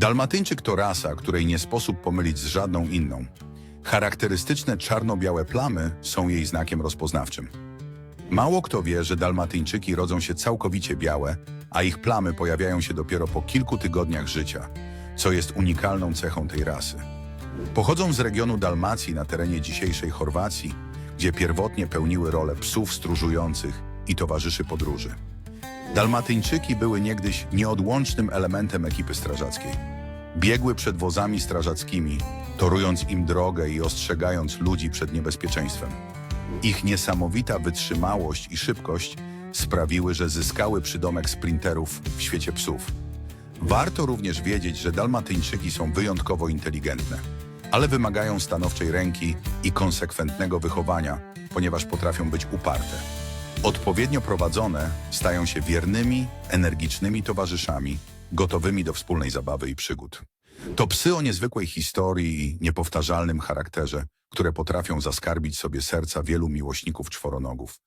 Dalmatyńczyk to rasa, której nie sposób pomylić z żadną inną. Charakterystyczne czarno-białe plamy są jej znakiem rozpoznawczym. Mało kto wie, że dalmatyńczyki rodzą się całkowicie białe, a ich plamy pojawiają się dopiero po kilku tygodniach życia, co jest unikalną cechą tej rasy. Pochodzą z regionu Dalmacji na terenie dzisiejszej Chorwacji, gdzie pierwotnie pełniły rolę psów stróżujących i towarzyszy podróży. Dalmatyńczyki były niegdyś nieodłącznym elementem ekipy strażackiej. Biegły przed wozami strażackimi, torując im drogę i ostrzegając ludzi przed niebezpieczeństwem. Ich niesamowita wytrzymałość i szybkość sprawiły, że zyskały przydomek sprinterów w świecie psów. Warto również wiedzieć, że dalmatyńczyki są wyjątkowo inteligentne, ale wymagają stanowczej ręki i konsekwentnego wychowania, ponieważ potrafią być uparte. Odpowiednio prowadzone stają się wiernymi, energicznymi towarzyszami, gotowymi do wspólnej zabawy i przygód. To psy o niezwykłej historii i niepowtarzalnym charakterze, które potrafią zaskarbić sobie serca wielu miłośników czworonogów.